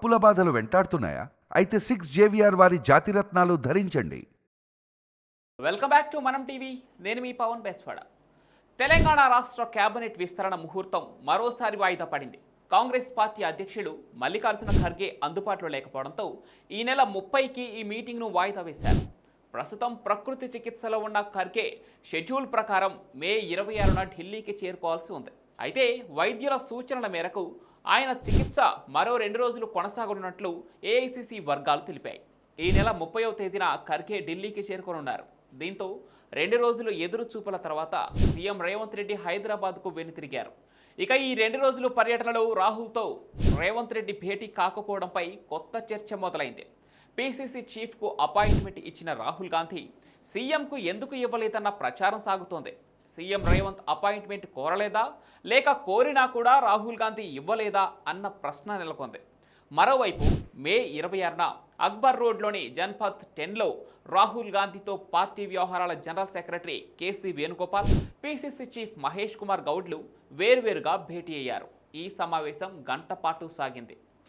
అప్పుల బాధలు వెంటాడుతున్నాయా? అయితే సిక్స్ జేవిఆర్ వారి జాతిరత్నాలు ధరించండి. Welcome back to Manam TV. నేను మీ పవన్ బెస్వాడ. తెలంగాణ రాష్ట్ర కేబినెట్ విస్తరణ ముహూర్తం మరోసారి వాయిదా పడింది. కాంగ్రెస్ పార్టీ అధ్యక్షుడు మల్లికార్జున ఖర్గే అందుబాటులో లేకపోవడంతో ఈ నెల ముప్పైకి ఈ మీటింగ్ను వాయిదా వేశారు. ప్రస్తుతం ప్రకృతి చికిత్సలో ఉన్న ఖర్గే షెడ్యూల్ ప్రకారం మే ఇరవై ఆరున ఢిల్లీకి చేరుకోవాల్సి ఉంది. అయితే వైద్యుల సూచనల మేరకు ఆయన చికిత్స మరో రెండు రోజులు కొనసాగనున్నట్లు ఏఐసిసి వర్గాలు తెలిపాయి. ఈ నెల ముప్పైవ తేదీన ఖర్గే ఢిల్లీకి చేరుకోనున్నారు. దీంతో రెండు రోజులు ఎదురు చూపుల తర్వాత సీఎం రేవంత్ రెడ్డి హైదరాబాద్కు వెనుతిరిగారు ఇక ఈ రెండు రోజులు పర్యటనలో రాహుల్తో రేవంత్ రెడ్డి భేటీ కాకపోవడంపై కొత్త చర్చ మొదలైంది. పీసీసీ చీఫ్కు అపాయింట్మెంట్ ఇచ్చిన రాహుల్ గాంధీ సీఎంకు ఎందుకు ఇవ్వలేదన్న ప్రచారం సాగుతోంది. సీఎం రేవంత్ అపాయింట్మెంట్ కోరలేదా? లేక కోరినా కూడా రాహుల్ గాంధీ ఇవ్వలేదా? అన్న ప్రశ్న నెలకొంది. మరోవైపు మే ఇరవై ఆరున అక్బర్ రోడ్లోని జన్పథ్ టెన్లో రాహుల్ గాంధీతో పార్టీ వ్యవహారాల general secretary KC Venugopal PCC chief Mahesh Kumar గౌడ్లు వేరువేరుగా భేటీ అయ్యారు. ఈ సమావేశం గంట పాటు సాగింది.